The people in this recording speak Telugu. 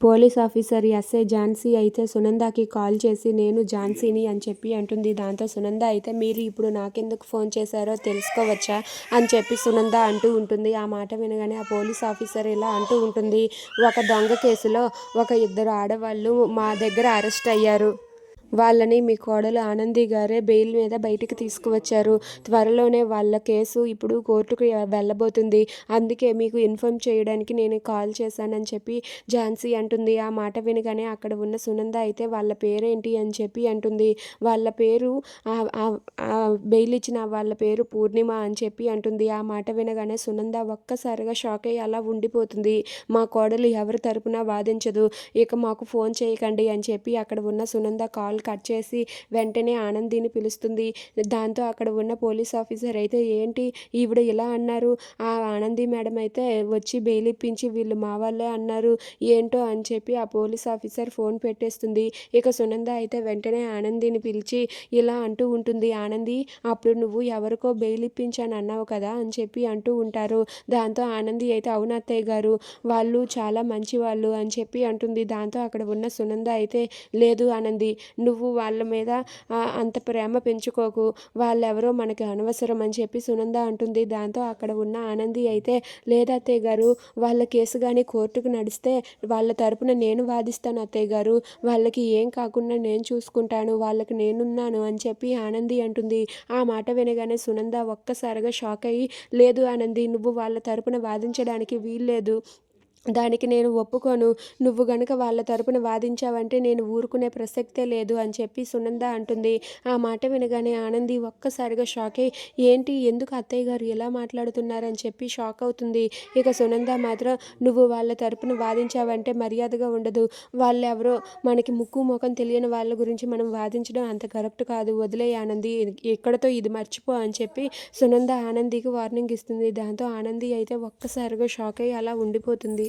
పోలీస్ ఆఫీసర్ ఎస్ఐ ఝాన్సీ అయితే సునందకి కాల్ చేసి నేను ఝాన్సీని అని చెప్పి అంటుంది. దాంతో సునంద అయితే మీరు ఇప్పుడు నాకెందుకు ఫోన్ చేశారో తెలుసుకోవచ్చా అని చెప్పి సునంద అంటూ ఉంటుంది. ఆ మాట వినగానే ఆ పోలీస్ ఆఫీసర్ ఇలా అంటూ ఉంటుంది. ఒక దొంగ కేసులో ఒక ఇద్దరు ఆడవాళ్ళు మా దగ్గర అరెస్ట్ అయ్యారు. వాళ్ళని మీ కోడలు ఆనంది గారే బెయిల్ మీద బయటికి తీసుకువచ్చారు. త్వరలోనే వాళ్ళ కేసు ఇప్పుడు కోర్టుకు వెళ్ళబోతుంది. అందుకే మీకు ఇన్ఫామ్ చేయడానికి నేను కాల్ చేశానని చెప్పి ఝాన్సీ అంటుంది. ఆ మాట వినగానే అక్కడ ఉన్న సునంద అయితే వాళ్ళ పేరేంటి అని చెప్పి అంటుంది. వాళ్ళ పేరు బెయిల్ ఇచ్చిన వాళ్ళ పేరు పూర్ణిమ అని చెప్పి అంటుంది. ఆ మాట వినగానే సునంద ఒక్కసారిగా షాక్ అయ్యి అలా ఉండిపోతుంది. మా కోడలు ఎవరి తరపున వాదించదు. ఇక మాకు ఫోన్ చేయకండి అని చెప్పి అక్కడ ఉన్న సునంద కాల్ కట్ చేసి వెంటనే ఆనందిని పిలుస్తుంది. దాంతో అక్కడ ఉన్న పోలీస్ ఆఫీసర్ అయితే ఏంటి ఈవిడ ఇలా అన్నారు? ఆ ఆనంది మేడం అయితే వచ్చి బెయిల్ ఇప్పించి వీళ్ళు మా వాళ్ళే అన్నారు. ఏంటో అని చెప్పి ఆ పోలీస్ ఆఫీసర్ ఫోన్ పెట్టేస్తుంది. ఇక సునంద అయితే వెంటనే ఆనందిని పిలిచి ఇలా అంటూ ఉంటుంది ఆనంది అప్పుడు నువ్వు ఎవరికో బెయిల్ ఇప్పించాను అన్నావు కదా అని చెప్పి అంటూ ఉంటారు. దాంతో ఆనంది అయితే అవును అత్తయ్య గారు వాళ్ళు చాలా మంచి వాళ్ళు అని చెప్పి అంటుంది. దాంతో అక్కడ ఉన్న సునంద అయితే లేదు ఆనంది నువ్వు వాళ్ళ మీద అంత ప్రేమ పెంచుకోకు. వాళ్ళెవరో మనకి అనవసరం అని చెప్పి సునంద అంటుంది. దాంతో అక్కడ ఉన్న ఆనంది అయితే లేదా అత్తయ్య గారు వాళ్ళ కేసు కానీ కోర్టుకు నడిస్తే వాళ్ళ తరపున నేను వాదిస్తాను అత్తయ్య గారు. వాళ్ళకి ఏం కాకుండా నేను చూసుకుంటాను. వాళ్ళకి నేనున్నాను అని చెప్పి ఆనంది అంటుంది. ఆ మాట వినగానే సునంద ఒక్కసారిగా షాక్ అయ్యి లేదు ఆనంది నువ్వు వాళ్ళ తరపున వాదించడానికి వీల్లేదు. దానికి నేను ఒప్పుకోను. నువ్వు గనుక వాళ్ళ తరపున వాదించావంటే నేను ఊరుకునే ప్రసక్తే లేదు అని చెప్పి సునంద అంటుంది. ఆ మాట వినగానే ఆనంది ఒక్కసారిగా షాక్ అయ్యి ఏంటి? ఎందుకు అత్తయ్య గారు ఎలా మాట్లాడుతున్నారని చెప్పి షాక్ అవుతుంది. ఇక సునంద మాత్రం నువ్వు వాళ్ళ తరపున వాదించావంటే మర్యాదగా ఉండదు. వాళ్ళు ఎవరో మనకి ముక్కు ముఖం తెలియని వాళ్ళ గురించి మనం వాదించడం అంత కరెక్ట్ కాదు. వదిలే ఆనంది. ఎక్కడతో ఇది మర్చిపో అని చెప్పి సునంద ఆనందికి వార్నింగ్ ఇస్తుంది. దాంతో ఆనంది అయితే ఒక్కసారిగా షాక్ అయ్యి అలా ఉండిపోతుంది.